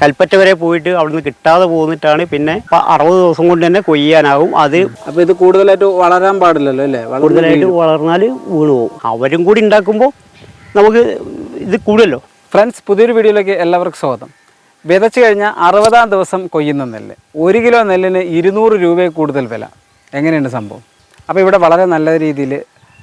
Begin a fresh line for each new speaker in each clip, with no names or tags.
കൽപ്പറ്റ വരെ പോയിട്ട് അവിടുന്ന് കിട്ടാതെ പോന്നിട്ടാണ് പിന്നെ അറുപത് ദിവസം കൊണ്ട് തന്നെ കൊയ്യാനാവും. അത്
അപ്പൊ ഇത് കൂടുതലായിട്ട് വളരാൻ പാടില്ലല്ലോ അല്ലേ?
കൂടുതലായിട്ട് വളർന്നാൽ വീണു പോകും അവരും കൂടി ഉണ്ടാക്കുമ്പോൾ നമുക്ക് ഇത് കൂടുമല്ലോ
ഫ്രണ്ട്സ് പുതിയൊരു വീഡിയോയിലേക്ക് എല്ലാവർക്കും സ്വാഗതം. വിതച്ചു കഴിഞ്ഞാൽ അറുപതാം ദിവസം കൊയ്യുന്ന നെല്ല്. ഒരു കിലോ നെല്ലിന് ഇരുന്നൂറ് രൂപയിൽ കൂടുതൽ വില. എങ്ങനെയാണ് സംഭവം? അപ്പോൾ ഇവിടെ വളരെ നല്ല രീതിയിൽ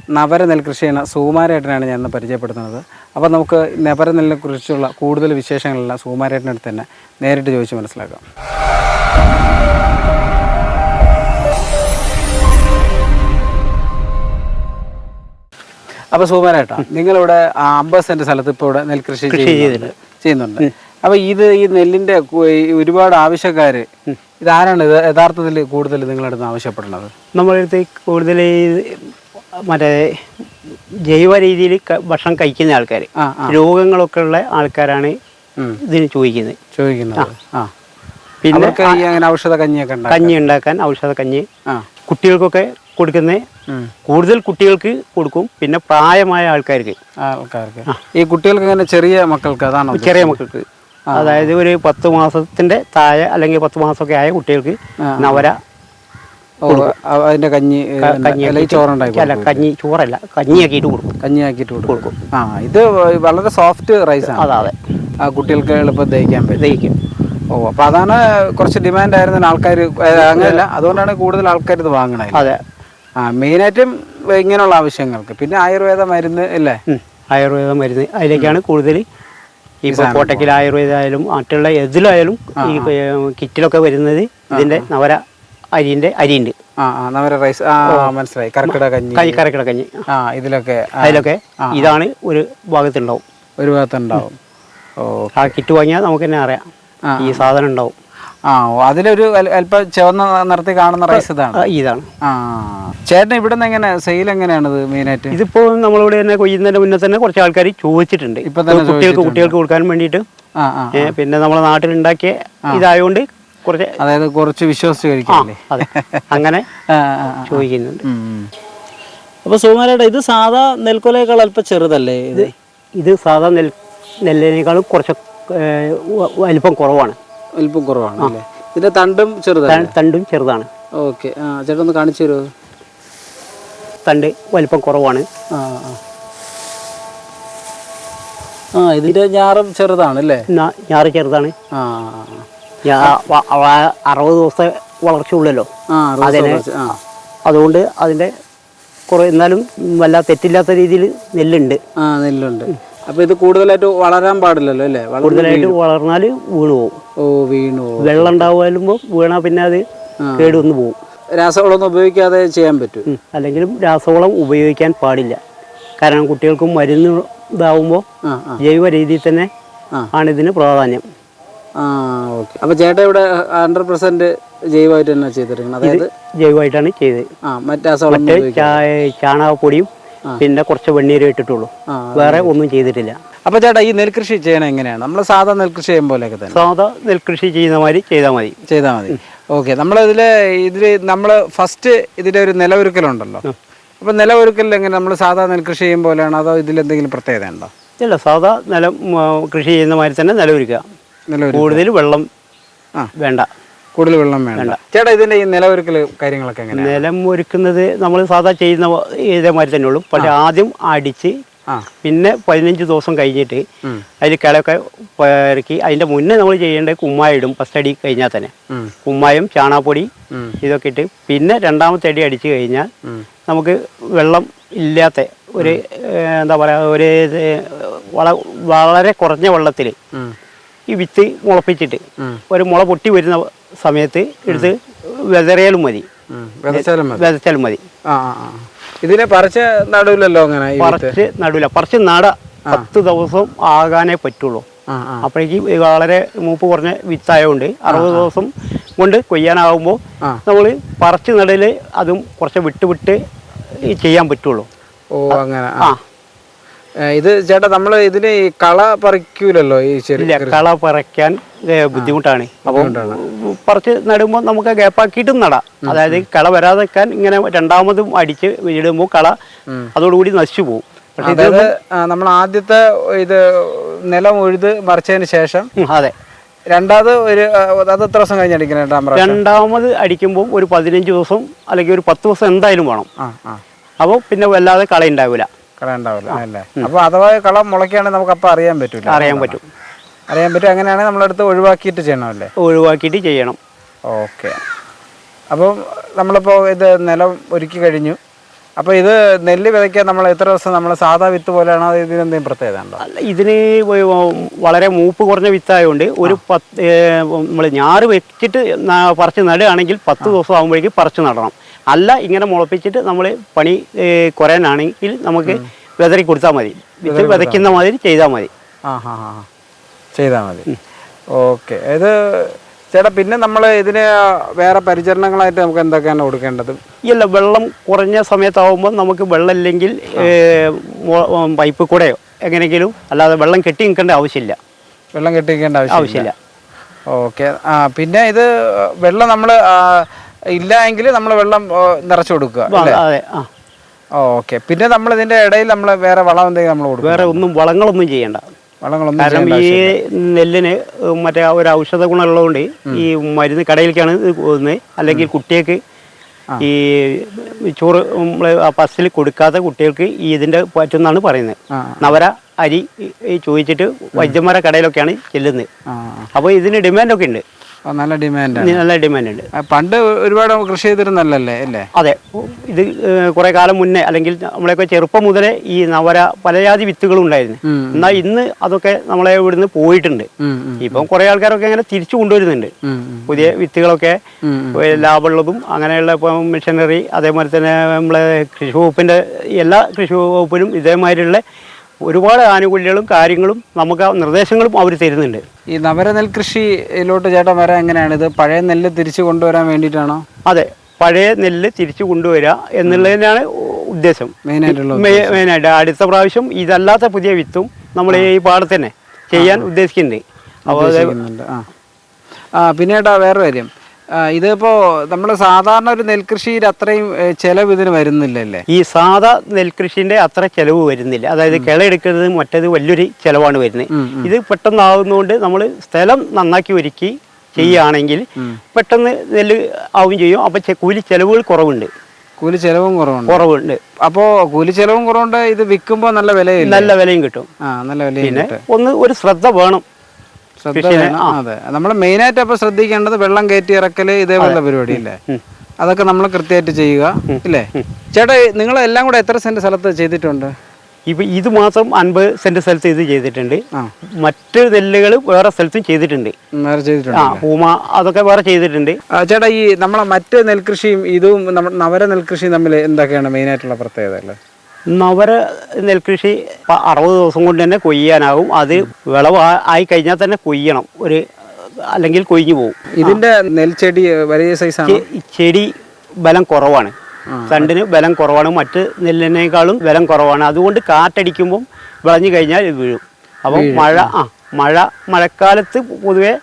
നവര നെൽകൃഷി ചെയ്യുന്ന സുകുമാരേട്ടനാണ് ഞാൻ ഇന്ന് പരിചയപ്പെടുത്തുന്നത്. അപ്പോൾ നമുക്ക് നവര നെല്ലിനെ കുറിച്ചുള്ള കൂടുതൽ വിശേഷങ്ങളെല്ലാം സുകുമാരേട്ടനടുത്ത് തന്നെ നേരിട്ട് ചോദിച്ച് മനസ്സിലാക്കാം. അപ്പോൾ സുകുമാരേട്ടാ നിങ്ങളിവിടെ അമ്പത് സെന്റ് സ്ഥലത്ത് ഇപ്പോൾ ഇവിടെ നെൽകൃഷി ചെയ്യുന്നുണ്ട്. ചെയ്യുന്നുണ്ട്. അപ്പോൾ ഇത് ഈ നെല്ലിന്റെ ഒരുപാട് ആവശ്യക്കാർ ഇതാരാണ് ഇത് യഥാർത്ഥത്തിൽ കൂടുതൽ നിങ്ങളടുത്ത് ആവശ്യപ്പെടുന്നത്?
നമ്മളടുത്ത് കൂടുതൽ മറ്റേ ജൈവ രീതിയിൽ ഭക്ഷണം കഴിക്കുന്ന ആൾക്കാർ. രോഗങ്ങളൊക്കെ ഉള്ള ആൾക്കാരാണ്. ഇതിന് ചോദിക്കുന്നത്.
ചോദിക്കുന്നത്.
പിന്നെ
അങ്ങനെ ഔഷധ കഞ്ഞിയൊക്കെ
കഞ്ഞി ഉണ്ടാക്കാൻ ഔഷധ കഞ്ഞി കുട്ടികൾക്കൊക്കെ കൊടുക്കുന്ന കൂടുതൽ കുട്ടികൾക്ക് കൊടുക്കും. പിന്നെ പ്രായമായ ആൾക്കാർക്ക്.
ആൾക്കാർക്ക്. ഈ കുട്ടികൾക്ക് അങ്ങനെ ചെറിയ മക്കൾക്ക് അതാണോ
ചെറിയ മക്കൾക്ക്. അതായത് ഒരു പത്ത് മാസത്തിന്റെ താഴെ അല്ലെങ്കിൽ പത്ത് മാസമൊക്കെ ആയ കുട്ടികൾക്ക് നവര
അതിന്റെ കഞ്ഞി ചോറുണ്ടായി
കഞ്ഞി ചോറല്ല കഞ്ഞിയാക്കിയിട്ട് കൊടുക്കും.
കഞ്ഞിയാക്കിയിട്ട് കൊടുക്കും. ആ ഇത് വളരെ സോഫ്റ്റ് റൈസ് ആണ്
അതെ.
ആ കുട്ടികൾക്ക് എളുപ്പം ദഹിക്കാൻ പറ്റും.
ദഹിക്കും.
ഓ അപ്പൊ അതാണ് കുറച്ച് ഡിമാൻഡ് ആയിരുന്ന ആൾക്കാർ അങ്ങനെയല്ല അതുകൊണ്ടാണ് കൂടുതൽ ആൾക്കാർ ഇത് വാങ്ങണത്.
അതെ.
ആ മെയിനായിട്ടും ഇങ്ങനെയുള്ള ആവശ്യങ്ങൾക്ക്. പിന്നെ ആയുർവേദ മരുന്ന് അല്ലേ
ആയുർവേദ മരുന്ന്. അതിലേക്കാണ് കൂടുതൽ ഈ കോട്ടക്കിൽ ആയുർവേദമായാലും മറ്റുള്ള എതിലായാലും ഈ കിറ്റിലൊക്കെ വരുന്നത് ഇതിന്റെ നവര അരിന്റെ അരിയുണ്ട്.
ആ റൈസ്. ആ മനസ്സിലായി. കർക്കിടക കഞ്ഞി.
കൈ കറക്കിട കഞ്ഞി.
ആ ഇതിലൊക്കെ
അതിലൊക്കെ ഇതാണ് ഒരു ഭാഗത്തുണ്ടാവും.
ഒരു ഭാഗത്തുണ്ടാവും. ഓ
ആ കിറ്റ് വാങ്ങിയാൽ നമുക്ക് തന്നെ അറിയാം. ഈ സാധനം ഉണ്ടാവും.
ആ അതിലൊരു അല്പം ചുവന്ന നിറത്തിൽ കാണുന്ന റൈസ് ഇതാണ്.
ഇതാണ്.
ആ ചേട്ടൻ നിന്ന് എങ്ങനെ സെയിൽ എങ്ങനെയാണ് മെയിനായിട്ട്?
ഇതിപ്പോ നമ്മളിവിടെ തന്നെ കൊയ്യുന്നതിന്റെ മുന്നേ തന്നെ കുറച്ച് ആൾക്കാർ ചോദിച്ചിട്ടുണ്ട്.
ഇപ്പൊ തന്നെ
കുട്ടികൾക്ക് കുട്ടികൾക്ക് കൊടുക്കാൻ വേണ്ടിയിട്ട്. പിന്നെ നമ്മളെ നാട്ടിലുണ്ടാക്കിയ ഇതായതുകൊണ്ട് കുറച്ച്
അതായത് കുറച്ച് വിശ്വസിച്ച് കഴിക്കില്ലേ
അതെ. അങ്ങനെ. ചോദിക്കുന്നുണ്ട്.
അപ്പോൾ അപ്പൊ സുകുമാരേട്ടാ ഇത് സാധാ നെൽക്കൊലയേക്കാൾ അല്പം ചെറുതല്ലേ ഇത്?
ഇത് സാധാ നെൽ നെല്ലിനേക്കാളും കുറച്ച് വലിപ്പം കുറവാണ്.
വലിപ്പം കുറവാണ് അല്ലേ? ഇതിന്റെ തണ്ടും
ചെറുതാണ് തണ്ടും ചെറുതാണ്.
ഓക്കെ. ആ ചേട്ടൻ ഒന്ന് കാണിച്ചു തരുമോ?
തണ്ട് വലിപ്പം കുറവാണ്.
ആ ആ. ഇതിന്റെ ഞാറും ചെറുതാണ് അല്ലേ?
ഞാറ് ചെറുതാണ്.
ആ.
അറുപത് ദിവസത്തെ വളർച്ച ഉള്ളല്ലോ
ആ റോസ്
അതിനെ- അതുകൊണ്ട് അതിന്റെ കുറേ എന്നാലും വല്ല തെറ്റില്ലാത്ത രീതിയിൽ നെല്ലുണ്ട്.
ആ നെല്ലുണ്ട്. അപ്പൊ ഇത് കൂടുതലായിട്ട് വളരാൻ പാടില്ലല്ലോ അല്ലേ?
കൂടുതലായിട്ട് വളർന്നാൽ വീണു പോകും
ഓ വീണു.
വെള്ളം ഉണ്ടാവുമ്പോൾ വീണാ പിന്നെ അത് കേട് വന്ന് പോകും
രാസവളമൊന്നും ഉപയോഗിക്കാതെ ചെയ്യാൻ പറ്റും.
അല്ലെങ്കിലും രാസവളം ഉപയോഗിക്കാൻ പാടില്ല. കാരണം കുട്ടികൾക്ക് മരുന്ന് ഇതാവുമ്പോൾ ജൈവ രീതിയിൽ തന്നെ. ആണ് ഇതിന് പ്രാധാന്യം.
ആ ഓക്കെ. അപ്പൊ ചേട്ടൻ ഇവിടെ ഹൺഡ്രഡ് പെർസെന്റ് ജൈവമായിട്ട് തന്നെ ചെയ്തിരിക്കുന്നത്. അതായത്
ജൈവമായിട്ടാണ് ചെയ്തത്.
ആ മറ്റേ രാസവളം
മറ്റേ ചാ- ചാണകപ്പൊടിയും പിന്നെ കുറച്ച് വെണ്ണീരും ഇട്ടിട്ടുള്ളൂ. വേറെ ഒന്നും ചെയ്തിട്ടില്ല.
അപ്പൊ ചേട്ടാ ഈ നെൽകൃഷി ചെയ്യണത് എങ്ങനെയാണ്? നമ്മൾ സാധാ നെൽകൃഷി ചെയ്യുന്ന പോലെയൊക്കെ തന്നെ.
സാധാ നെൽകൃഷി ചെയ്യുന്ന മാതിരി ചെയ്താൽ മതി.
ചെയ്താൽ മതി. ഓക്കെ. നമ്മളിതിൽ ഇതിൽ നമ്മൾ ഫസ്റ്റ് ഇതിന്റെ ഒരു നിലവൊരുക്കലുണ്ടല്ലോ അപ്പൊ നിലവൊരുക്കലിൽ എങ്ങനെ നമ്മൾ സാധാ നെൽകൃഷി ചെയ്യും പോലെയാണോ? അതോ ഇതിൽ എന്തെങ്കിലും പ്രത്യേകത ഉണ്ടോ
ഇല്ല സാധാ നിലം കൃഷി ചെയ്യുന്ന മാതിരി തന്നെ നിലവൊരുക്കുക.
നിലവൊരു
കൂടുതൽ വെള്ളം. വേണ്ട.
കൂടുതൽ വെള്ളം വേണ്ട. ചേട്ടാ ഇതിന്റെ ഈ നിലമൊരുക്കൽ കാര്യങ്ങളൊക്കെ
നിലം ഒരുക്കുന്നത് നമ്മൾ സാധാ ചെയ്യുന്ന ഇതേമാതിരി തന്നെ ഉള്ളൂ. പക്ഷെ ആദ്യം അടിച്ച് പിന്നെ പതിനഞ്ച് ദിവസം കഴിഞ്ഞിട്ട്. അതിൽ കിളയൊക്കെ ഇറക്കി അതിന്റെ മുന്നേ നമ്മൾ ചെയ്യേണ്ടത് കുമ്മായ ഇടും. ഫസ്റ്റ് അടി കഴിഞ്ഞാൽ തന്നെ. കുമ്മായം
ചാണാപ്പൊടി
ഇതൊക്കെ ഇട്ട് പിന്നെ രണ്ടാമത്തെ അടി അടിച്ചു കഴിഞ്ഞാൽ നമുക്ക് വെള്ളം ഇല്ലാത്ത ഒരു എന്താ പറയാ ഒരു വളരെ കുറഞ്ഞ വെള്ളത്തിൽ. ഈ വിത്ത് മുളപ്പിച്ചിട്ട് ഒരു മുള പൊട്ടി വരുന്ന സമയത്ത് എടുത്ത് വെതറിയാലും മതി.
വിതച്ചാലും മതി. ഇതിനെ പറിച്ച് നടുവില്ലല്ലോ അങ്ങനെ
പറിച്ച് നടുവില്ല പറിച്ച് നട. പത്ത് ദിവസം ആകാനേ പറ്റുള്ളൂ. അപ്പോഴേക്കും വളരെ മൂപ്പ് കുറഞ്ഞ വിത്തായതുകൊണ്ട് അറുപത് ദിവസം കൊണ്ട് കൊയ്യാനാകുമ്പോൾ നമ്മൾ പറിച്ച് നടയിൽ അതും കുറച്ച് വിട്ട് വിട്ട് ചെയ്യാൻ പറ്റുള്ളൂ.
ഓ അങ്ങനെ.
ആ.
ഇത് ചേട്ടാ നമ്മൾ ഇതിന് കള പറിക്കൂലല്ലോ ഈ ചെറിയ
കള പറിക്കാൻ ബുദ്ധിമുട്ടാണ്. അപ്പം പറിച്ച് നടുമ്പോൾ നമുക്ക് ഗ്യാപ്പാക്കിയിട്ടും നടാം. അതായത് കള വരാതെക്കാൻ ഇങ്ങനെ രണ്ടാമതും അടിച്ച് ഇടുമ്പോൾ കള അതോടുകൂടി നശിച്ചു പോകും
അതായത് നമ്മൾ ആദ്യത്തെ ഇത് നിലം ഉഴുത് മറിച്ചതിന് ശേഷം
അതെ.
രണ്ടാമത് ഒരു അത് എത്ര ദിവസം കഴിഞ്ഞ് അടിക്കണം
രണ്ടാമത് അടിക്കുമ്പോൾ ഒരു പതിനഞ്ച് ദിവസം അല്ലെങ്കിൽ ഒരു പത്ത് ദിവസം എന്തായാലും വേണം. അപ്പോൾ പിന്നെ വല്ലാതെ കളയുണ്ടാവില്ല
കള ഉണ്ടാവില്ല അല്ലേ? അപ്പൊ അഥവാ കളം മുളയ്ക്കുകയാണെങ്കിൽ നമുക്ക് അപ്പൊ അറിയാൻ പറ്റൂല.
അറിയാൻ പറ്റും.
അറിയാൻ പറ്റും. അങ്ങനെയാണെങ്കിൽ നമ്മളെടുത്ത് ഒഴിവാക്കിയിട്ട് ചെയ്യണം അല്ലേ
ഒഴിവാക്കിയിട്ട് ചെയ്യണം.
ഓക്കെ. അപ്പോൾ നമ്മളിപ്പോ ഇത് നിലം ഒരുക്കി കഴിഞ്ഞു. അപ്പോൾ ഇത് നെല്ല് വിതയ്ക്കാൻ നമ്മൾ എത്ര ദിവസം നമ്മൾ സാധാ വിത്ത് പോലെയാണോ? ഇതിനെന്തെങ്കിലും ഇതിന് എന്തെങ്കിലും പ്രത്യേകത ഉണ്ടോ?
അല്ല ഇതിന് വളരെ മൂപ്പ് കുറഞ്ഞ വിത്തായതുകൊണ്ട് ഒരു പത്ത് നമ്മൾ ഞാറ് വെച്ചിട്ട് പറിച്ച് നടുകയാണെങ്കിൽ പത്ത് ദിവസം ആകുമ്പോഴേക്കും പറിച്ച് നടണം. അല്ല ഇങ്ങനെ മുളപ്പിച്ചിട്ട് നമ്മൾ പണി കുറയാനാണെങ്കിൽ നമുക്ക് വിതറി കൊടുത്താൽ മതി. വിത്ത് വിതയ്ക്കുന്ന മാതിരി ചെയ്താൽ മതി.
ചെയ്താൽ മതി. ഓക്കെ. ഇത് ചേട്ടാ പിന്നെ നമ്മൾ ഇതിന് വേറെ പരിചരണങ്ങളായിട്ട് നമുക്ക് എന്തൊക്കെയാണ് കൊടുക്കേണ്ടത്?
ഇല്ല വെള്ളം കുറഞ്ഞ സമയത്താവുമ്പോൾ നമുക്ക് വെള്ളം ഇല്ലെങ്കിൽ പൈപ്പ് കൂടെയോ എങ്ങനെയെങ്കിലും അല്ലാതെ വെള്ളം കെട്ടി നിൽക്കേണ്ട ആവശ്യമില്ല.
വെള്ളം കെട്ടി നിൽക്കേണ്ട
ആവശ്യമില്ല.
ഓക്കെ. ആ പിന്നെ ഇത് വെള്ളം നമ്മൾ ഇല്ല എങ്കിൽ നമ്മൾ വെള്ളം നിറച്ചു കൊടുക്കുക
അതെ ആ.
ഓക്കെ. പിന്നെ നമ്മൾ ഇതിന്റെ ഇടയിൽ നമ്മൾ വേറെ വളം എന്തെങ്കിലും നമ്മൾ കൊടുക്കും
വേറെ ഒന്നും വളങ്ങളൊന്നും ചെയ്യണ്ട.
വളങ്ങളൊന്നും
കാരണം ഈ നെല്ലിന് മറ്റേ ഒരു ഔഷധ ഗുണമുള്ളതുകൊണ്ട് ഈ മരുന്ന് കടയിലേക്കാണ് ഇത് പോകുന്നത്. അല്ലെങ്കിൽ കുട്ടികൾക്ക് ഈ ചോറ് നമ്മൾ ആ പസ്സിൽ കൊടുക്കാത്ത കുട്ടികൾക്ക് ഈ ഇതിന്റെ പറ്റുന്നാണ് പറയുന്നത്. നവര അരി ചോദിച്ചിട്ട് വൈദ്യന്മാരെ കടയിലൊക്കെയാണ് ചെല്ലുന്നത്. അപ്പോൾ ഇതിന് ഡിമാൻഡൊക്കെ ഉണ്ട്.
ആ, നല്ല ഡിമാൻഡ്
നല്ല ഡിമാൻഡ് ഉണ്ട്.
പണ്ട് ഒരുപാട് കൃഷി ചെയ്തിരുന്നല്ലേ അല്ലേ?
അതെ. ഇത് കുറെ കാലം മുന്നേ അല്ലെങ്കിൽ നമ്മളെയൊക്കെ ചെറുപ്പം മുതലേ ഈ നവര പലജാതി വിത്തുകളും ഉണ്ടായിരുന്നു. എന്നാൽ ഇന്ന് അതൊക്കെ നമ്മളെ ഇവിടുന്ന് പോയിട്ടുണ്ട്. ഇപ്പം കുറെ ആൾക്കാരൊക്കെ അങ്ങനെ തിരിച്ചു കൊണ്ടുവരുന്നുണ്ട്. പുതിയ വിത്തുകളൊക്കെ ലാഭമുള്ളതും അങ്ങനെയുള്ള ഇപ്പം മിഷനറി അതേപോലെ തന്നെ നമ്മളെ കൃഷി വകുപ്പിന്റെ എല്ലാ കൃഷി വകുപ്പിനും ഇതേമാതിരിയുള്ള ഒരുപാട് ആനുകൂല്യങ്ങളും കാര്യങ്ങളും നമുക്ക് ആ നിർദ്ദേശങ്ങളും അവർ തരുന്നുണ്ട്.
ഈ നവര കൃഷിയിലോട്ട് ചേട്ടൻ വരാൻ എങ്ങനെയാണ്? ഇത് പഴയ നെല്ല് തിരിച്ചു കൊണ്ടുവരാൻ വേണ്ടിയിട്ടാണോ?
അതെ പഴയ നെല്ല് തിരിച്ചു കൊണ്ടുവരിക എന്നുള്ളതിനാണ് ഉദ്ദേശം. മെയിനായിട്ട് അടുത്ത പ്രാവശ്യം ഇതല്ലാത്ത പുതിയ വിത്തും നമ്മൾ ഈ പാടത്തന്നെ ചെയ്യാൻ ഉദ്ദേശിക്കുന്നുണ്ട്. അപ്പോൾ
പിന്നെ ഏട്ടാ വേറെ കാര്യം. ഇതിപ്പോ നമ്മൾ സാധാരണ ഒരു നെൽകൃഷിയിൽ അത്രയും ചെലവ് ഇതിന് വരുന്നില്ലല്ലേ?
ഈ സാധാ നെൽകൃഷിന്റെ അത്ര ചെലവ് വരുന്നില്ല. അതായത് കിളയെടുക്കുന്നത് മറ്റേത് വലിയൊരു ചെലവാണ് വരുന്നത്. ഇത് പെട്ടെന്നാവുന്നതുകൊണ്ട് നമ്മൾ സ്ഥലം നന്നാക്കി ഒരുക്കി ചെയ്യുകയാണെങ്കിൽ പെട്ടെന്ന് നെല്ല് ആവുകയും ചെയ്യും. അപ്പം കൂലി ചെലവുകൾ കുറവുണ്ട്.
കൂലി ചെലവും കുറവുണ്ട്.
കുറവുണ്ട്.
അപ്പോ കൂലി ചെലവും കുറവുണ്ട് ഇത് വിൽക്കുമ്പോൾ നല്ല വിലയില്ല?
നല്ല വിലയും കിട്ടും.
ആ നല്ല വിലയും
പിന്നെ ഒന്ന് ഒരു ശ്രദ്ധ വേണം.
ശ്രദ്ധ വേണം. അതെ. നമ്മൾ മെയിനായിട്ട് അപ്പൊ ശ്രദ്ധിക്കേണ്ടത് വെള്ളം കയറ്റി ഇറക്കൽ ഇതേപോലുള്ള പരിപാടി
അല്ലേ
അതൊക്കെ നമ്മൾ കൃത്യമായിട്ട് ചെയ്യുക ഇല്ലേ? ചേട്ടാ നിങ്ങൾ എല്ലാം കൂടെ എത്ര സെന്റ് സ്ഥലത്ത് ചെയ്തിട്ടുണ്ട്?
ഇപ്പൊ ഇത് മാത്രം അൻപത് സെന്റ് സ്ഥലത്ത് ഇത് ചെയ്തിട്ടുണ്ട്.
ആ.
മറ്റ് നെല്ലുകൾ വേറെ സ്ഥലത്തും ചെയ്തിട്ടുണ്ട്.
നേരെ ചെയ്തിട്ടുണ്ട്.
ആ പൂമ അതൊക്കെ വേറെ ചെയ്തിട്ടുണ്ട്.
ആ, ചേട്ടാ ഈ നമ്മളെ മറ്റ് നെൽകൃഷിയും ഇതും നമ്മ നവര നെൽകൃഷിയും തമ്മിൽ എന്തൊക്കെയാണ് മെയിനായിട്ടുള്ള പ്രത്യേകതകൾ
നവര നെൽകൃഷി അറുപത് ദിവസം കൊണ്ട് തന്നെ കൊയ്യാനാവും അത് വിളവ് ആയി കഴിഞ്ഞാൽ തന്നെ കൊയ്യണം. ഒരു അല്ലെങ്കിൽ കൊയ്ഞ്ഞു പോകും
ഇതിന്റെ നെൽച്ചെടി വലിയ സൈസാണ്
ചെടി ബലം കുറവാണ്. തണ്ടിന് ബലം കുറവാണ്. മറ്റ് നെല്ലിനേക്കാളും ബലം കുറവാണ്. അതുകൊണ്ട് കാറ്റടിക്കുമ്പം വിളഞ്ഞു കഴിഞ്ഞാൽ ഇത് വീഴും. അപ്പം മഴ ആ മഴ മഴക്കാലത്ത് പൊതുവെ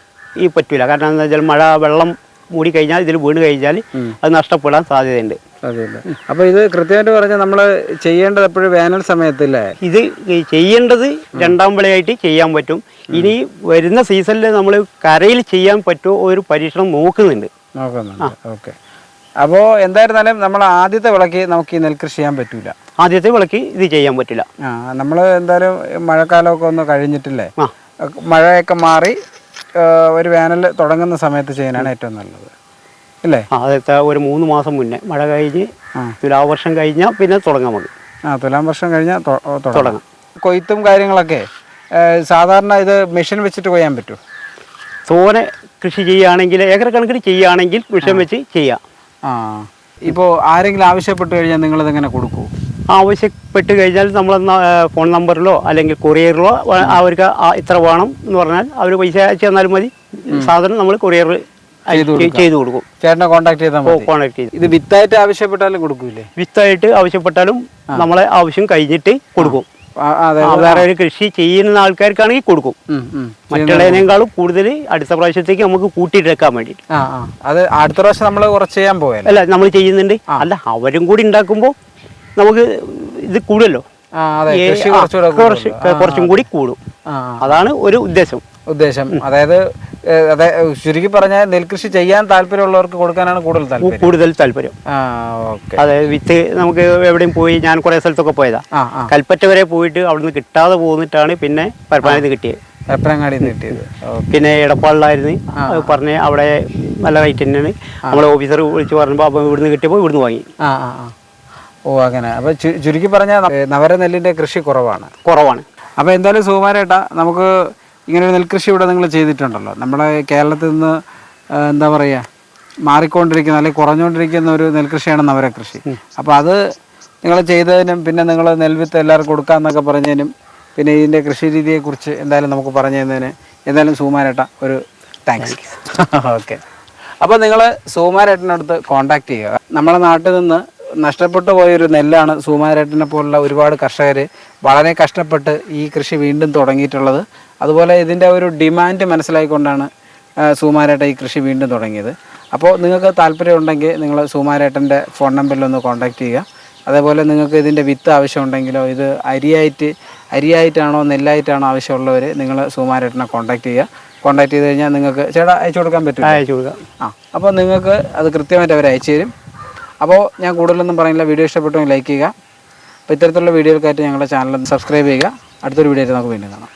ഈ പറ്റൂല. കാരണം എന്താ വെച്ചാൽ മഴ വെള്ളം മൂടി കഴിഞ്ഞാൽ ഇതിൽ വീണ് കഴിഞ്ഞാൽ അത് നഷ്ടപ്പെടാൻ സാധ്യതയുണ്ട്.
അതെയല്ലേ അപ്പൊ ഇത് കൃത്യമായിട്ട് പറഞ്ഞ നമ്മൾ ചെയ്യേണ്ടത് എപ്പോഴും വേനൽ സമയത്തില്ലേ?
ഇത് ചെയ്യേണ്ടത് രണ്ടാം വിളയായിട്ട് ചെയ്യാൻ പറ്റും. ഇനി വരുന്ന സീസണിൽ നമ്മൾ കരയിൽ ചെയ്യാൻ പറ്റുമോ ഒരു പരീക്ഷണം നോക്കുന്നുണ്ട്.
നോക്കുന്നുണ്ട്. ഓക്കെ. അപ്പോ എന്തായിരുന്നാലും നമ്മൾ ആദ്യത്തെ വിളക്ക് നമുക്ക് ഈ നെൽകൃഷി ചെയ്യാൻ പറ്റൂല.
ആദ്യത്തെ വിളക്ക് ഇത് ചെയ്യാൻ പറ്റില്ല.
ആ നമ്മൾ എന്തായാലും മഴക്കാലമൊക്കെ ഒന്ന് കഴിഞ്ഞിട്ടില്ലേ? മഴയൊക്കെ മാറി ഒരു വേനൽ തുടങ്ങുന്ന സമയത്ത് ചെയ്യാനാണ് ഏറ്റവും നല്ലത്. ഇല്ലേ
ആ അതൊക്കെ ഒരു മൂന്ന് മാസം മുന്നേ. മഴ കഴിഞ്ഞ്. തുലാവർഷം കഴിഞ്ഞാൽ പിന്നെ തുടങ്ങാൻ മതി.
ആ തുലാം വർഷം കഴിഞ്ഞാൽ തുടങ്ങാം. കൊയ്ത്തും കാര്യങ്ങളൊക്കെ സാധാരണ ഇത് മെഷീൻ വെച്ചിട്ട് കൊയ്യാൻ പറ്റും?
തോനെ കൃഷി ചെയ്യുകയാണെങ്കിൽ ഏക്കർ കണക്കിന് ചെയ്യുകയാണെങ്കിൽ മെഷീൻ വെച്ച് ചെയ്യാം.
ആ. ഇപ്പോൾ ആരെങ്കിലും ആവശ്യപ്പെട്ട് കഴിഞ്ഞാൽ നിങ്ങളിത് എങ്ങനെ കൊടുക്കൂ?
ആവശ്യപ്പെട്ട് കഴിഞ്ഞാൽ നമ്മൾ ഫോൺ നമ്പറിലോ അല്ലെങ്കിൽ കൊറിയറിലോ അവർക്ക് ഇത്ര വേണം എന്ന് പറഞ്ഞാൽ അവർ പൈസ അയച്ചു തന്നാലും മതി. സാധനം നമ്മൾ കൊറിയർ ചെയ്തു കൊടുക്കും.
ചേട്ടനെ കോൺടാക്ട് ചെയ്താൽ
കോൺടാക്ട് ചെയ്തു.
ഇത് വിത്തായിട്ട് ആവശ്യപ്പെട്ടാലും കൊടുക്കൂലേ?
വിത്തായിട്ട് ആവശ്യപ്പെട്ടാലും നമ്മളെ ആവശ്യം കഴിഞ്ഞിട്ട് കൊടുക്കും. വേറെ ഒരു കൃഷി ചെയ്യുന്ന ആൾക്കാർക്കാണെങ്കിൽ കൊടുക്കും. മറ്റുള്ളതിനേക്കാളും കൂടുതൽ അടുത്ത പ്രാവശ്യത്തേക്ക് നമുക്ക് കൂട്ടിയിട്ടെടുക്കാൻ
വേണ്ടി അത് അടുത്ത പ്രാവശ്യം നമ്മൾ കുറച്ച് ചെയ്യാൻ പോയാൽ
അല്ല നമ്മൾ ചെയ്യുന്നുണ്ട്. അല്ല അവരും കൂടി ഉണ്ടാക്കുമ്പോൾ നമുക്ക് ഇത് കൂടുമല്ലോ. കുറച്ചും കൂടി കൂടും. അതാണ് ഒരു ഉദ്ദേശം.
ഉദ്ദേശം. അതായത് അതെ ചുരുക്കി പറഞ്ഞാൽ നെൽകൃഷി ചെയ്യാൻ താല്പര്യമുള്ളവർക്ക് കൊടുക്കാനാണ് കൂടുതൽ താല്പര്യം.
കൂടുതൽ താല്പര്യം. അതായത് വിത്ത് നമുക്ക് എവിടെയും പോയി ഞാൻ കുറെ സ്ഥലത്തൊക്കെ പോയതാ. കൽപ്പറ്റ വരെ പോയിട്ട് അവിടുന്ന് കിട്ടാതെ പോന്നിട്ടാണ് പിന്നെ പരപ്പനാടി കിട്ടിയത്.
പരപ്പനങ്ങാടി കിട്ടിയത്. ഓക്കെ.
പിന്നെ എടപ്പാളിലായിരുന്നു. പറഞ്ഞ പറഞ്ഞ് അവിടെ നല്ല റേറ്റ് തന്നെയാണ്. നമ്മളെ ഓഫീസർ വിളിച്ച് പറഞ്ഞപ്പോൾ അപ്പൊ ഇവിടുന്ന് കിട്ടിയപ്പോൾ ഇവിടുന്ന് വാങ്ങി.
ഓ അങ്ങനെ. അപ്പൊ ചുരുക്കി പറഞ്ഞാൽ നവരനെല്ലിന്റെ കൃഷി കുറവാണ്.
കുറവാണ്.
അപ്പൊ എന്തായാലും സുകുമാരേട്ടാ നമുക്ക് ഇങ്ങനെ ഒരു നെൽകൃഷി ഇവിടെ നിങ്ങൾ ചെയ്തിട്ടുണ്ടല്ലോ. നമ്മുടെ കേരളത്തിൽ നിന്ന് എന്താ പറയുക മാറിക്കൊണ്ടിരിക്കുന്ന അല്ലെങ്കിൽ കുറഞ്ഞുകൊണ്ടിരിക്കുന്ന ഒരു നെൽകൃഷിയാണ് നവര കൃഷി അപ്പോൾ അത് നിങ്ങൾ ചെയ്തതിനും പിന്നെ നിങ്ങൾ നെൽവിത്ത് എല്ലാവർക്കും കൊടുക്കാമെന്നൊക്കെ പറഞ്ഞതിനും പിന്നെ ഇതിന്റെ കൃഷി രീതിയെക്കുറിച്ച് എന്തായാലും നമുക്ക് പറഞ്ഞു തന്നതിന് എന്തായാലും സൂമാരേട്ട ഒരു താങ്ക്സ് ഓക്കെ അപ്പോൾ നിങ്ങൾ സൂമാരേട്ടനടുത്ത് കോൺടാക്ട് ചെയ്യുക. നമ്മുടെ നാട്ടിൽ നിന്ന് നഷ്ടപ്പെട്ടു പോയൊരു നെല്ലാണ് സൂമാരേട്ടനെ പോലുള്ള ഒരുപാട് കർഷകർ വളരെ കഷ്ടപ്പെട്ട് ഈ കൃഷി വീണ്ടും തുടങ്ങിയിട്ടുള്ളത്. അതുപോലെ ഇതിന്റെ ഒരു ഡിമാൻഡ് മനസ്സിലായിക്കൊണ്ടാണ് സുമാരേട്ട ഈ കൃഷി വീണ്ടും തുടങ്ങിയത്. അപ്പോൾ നിങ്ങൾക്ക് താല്പര്യമുണ്ടെങ്കിൽ നിങ്ങൾ സുമാരേട്ടന്റെ ഫോൺ നമ്പറിൽ ഒന്ന് കോൺടാക്റ്റ് ചെയ്യുക. അതേപോലെ നിങ്ങൾക്ക് ഇതിന്റെ വിത്ത് ആവശ്യമുണ്ടെങ്കിലോ ഇത് അരിയായിട്ട് അരിയായിട്ടാണോ നെല്ലായിട്ടാണോ ആവശ്യമുള്ളവർ നിങ്ങൾ സുമാരേട്ടനെ കോൺടാക്ട് ചെയ്യുക. കോൺടാക്ട് ചെയ്ത് കഴിഞ്ഞാൽ നിങ്ങൾക്ക് ചേട്ടാ അയച്ചു കൊടുക്കാൻ പറ്റും
അയച്ചു കൊടുക്കാം.
ആ അപ്പോൾ നിങ്ങൾക്ക് അത് കൃത്യമായിട്ട് അവർ അയച്ചു തരും. അപ്പോൾ ഞാൻ കൂടുതലൊന്നും പറയുന്നില്ല. വീഡിയോ ഇഷ്ടപ്പെട്ടെങ്കിൽ ലൈക്ക് ചെയ്യുക. ഇത്തരത്തിലുള്ള വീഡിയോകൾക്കായിട്ട് ഞങ്ങളുടെ ചാനൽ സബ്സ്ക്രൈബ് ചെയ്യുക. അടുത്തൊരു വീഡിയോ നമുക്ക് വീണ്ടും കാണാം.